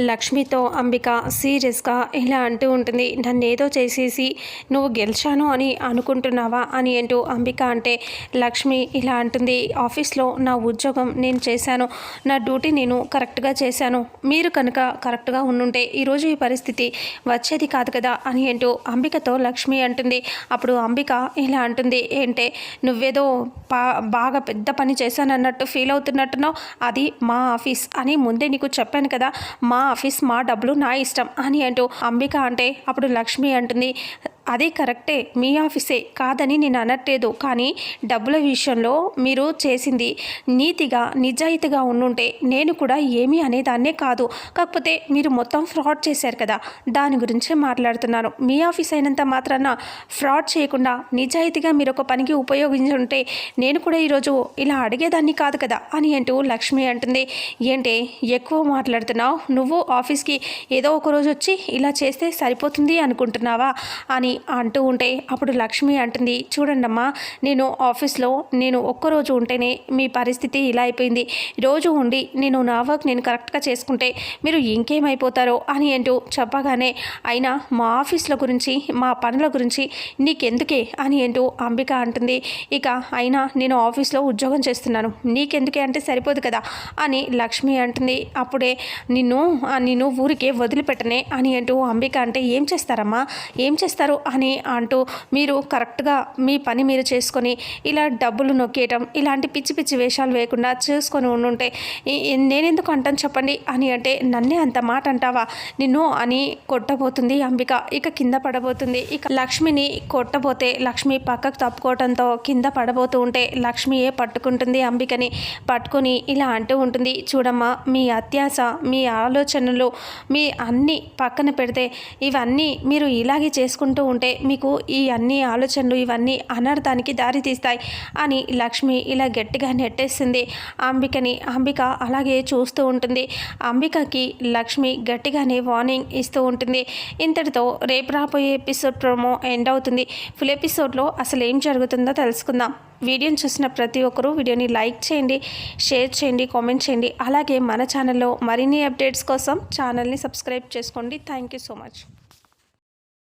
లక్ష్మితో అంబిక సీరియస్గా ఇలా అంటూ ఉంటుంది. నన్ను ఏదో చేసేసి నువ్వు గెలిచాను అని అనుకుంటున్నావా అని అంటూ అంబిక అంటే లక్ష్మి ఇలా అంటుంది. ఆఫీస్లో నా ఉద్యోగం నేను చేశాను. నా డ్యూటీ నేను కరెక్ట్గా చేశాను. మీరు కనుక కరెక్ట్గా ఉండుంటే ఈరోజు ఈ పరిస్థితి వచ్చేది కాదు కదా అని అంటూ అంబికతో లక్ష్మి అంటుంది. అప్పుడు అంబిక ఇలా అంటుంది. ఏంటే నువ్వేదో బాగా పెద్ద పని చేశానన్నట్టు ఫీల్ అవుతున్నట్టున్నావు. అది మా ఆఫీస్ అని ముందే నీకు చెప్పాను కదా. మా ఆఫీస్ మా డబ్బులు నా ఇష్టం అని అంటూ అంబిక అంటే అప్పుడు లక్ష్మి అంటుంది అది కరెక్టే మీ ఆఫీసే కాదని నేను అనట్లేదు. కానీ డబ్బుల విషయంలో మీరు చేసింది నీతిగా నిజాయితీగా ఉండుంటే నేను కూడా ఏమీ అనేదాన్నే కాదు. కాకపోతే మీరు మొత్తం ఫ్రాడ్ చేశారు కదా దాని గురించే మాట్లాడుతున్నాను మీ ఆఫీస్ అయినంత మాత్రాన ఫ్రాడ్ చేయకుండా నిజాయితీగా మీరు ఒక పనికి ఉపయోగించుంటే నేను కూడా ఈరోజు ఇలా అడిగేదాన్ని కాదు కదా అని అంటూ లక్ష్మి అంటుంది. ఏంటే ఎక్కువ మాట్లాడుతున్నావు నువ్వు ఆఫీస్కి ఏదో ఒక రోజు వచ్చి ఇలా చేస్తే సరిపోతుంది అనుకుంటున్నావా? అని అంటూ ఉంటే అప్పుడు లక్ష్మి అంటుంది చూడండమ్మా నేను ఆఫీస్లో నేను ఒక్కరోజు ఉంటేనే మీ పరిస్థితి ఇలా అయిపోయింది. రోజు ఉండి నేను నా వర్క్ నేను కరెక్ట్గా చేసుకుంటే మీరు ఇంకేమైపోతారో అని అంటూ చెప్పగానే అయినా మా ఆఫీస్ల గురించి మా పనుల గురించి నీకెందుకే? అని అంటూ అంబిక అంటుంది ఇక అయినా నేను ఆఫీస్లో ఉద్యోగం చేస్తున్నాను. నీకెందుకే అంటే సరిపోదు కదా? అని లక్ష్మి అంటుంది అప్పుడే నిన్ను నిన్ను ఊరికే వదిలిపెట్టనే అని అంటూ అంబిక అంటే ఏం చేస్తారమ్మా? ఏం చేస్తారు? అని అంటూ మీరు కరెక్ట్గా మీ పని మీరు చేసుకొని ఇలా డబ్బులు నొక్కేయటం ఇలాంటి పిచ్చి పిచ్చి వేషాలు వేయకుండా చేసుకొని ఉండుంటే ఈ- నేనెందుకు అంటాను చెప్పండి అని అంటే నన్నే అంత మాట అంటావా? నిన్ను అని కొట్టబోతుంది అంబిక. ఇక కింద పడబోతుంది. ఇక లక్ష్మిని కొట్టబోతే లక్ష్మి పక్కకు తప్పుకోవడంతో కింద పడబోతూ ఉంటే లక్ష్మియే పట్టుకుంటుంది అంబికని. పట్టుకొని ఇలా అంటూ ఉంటుంది. చూడమ్మా మీ అత్యాస మీ ఆలోచనలు మీ అన్ని పక్కన పెడితే ఇవన్నీ మీరు ఇలాగే చేసుకుంటూ ఉంటే మీకు ఈ అన్ని ఆలోచనలు ఇవన్నీ అనర్థానికి దారి తీస్తాయి అని లక్ష్మి ఇలా గట్టిగా నెట్టేస్తుంది అంబికని అంబిక అలాగే చూస్తూ ఉంటుంది. అంబికకి లక్ష్మి గట్టిగానే వార్నింగ్ ఇస్తూ ఉంటుంది. ఇంతటితో రేపు రాబోయే ఎపిసోడ్ ప్రోమో ఎండ్ అవుతుంది. ఫుల్ ఎపిసోడ్లో అసలు ఏం జరుగుతుందో తెలుసుకుందాం. వీడియోని చూసిన ప్రతి ఒక్కరూ వీడియోని లైక్ చేయండి షేర్ చేయండి కామెంట్ చేయండి. అలాగే మన ఛానల్లో మరిన్ని అప్డేట్స్ కోసం ఛానల్ని సబ్స్క్రైబ్ చేసుకోండి. Thank you so much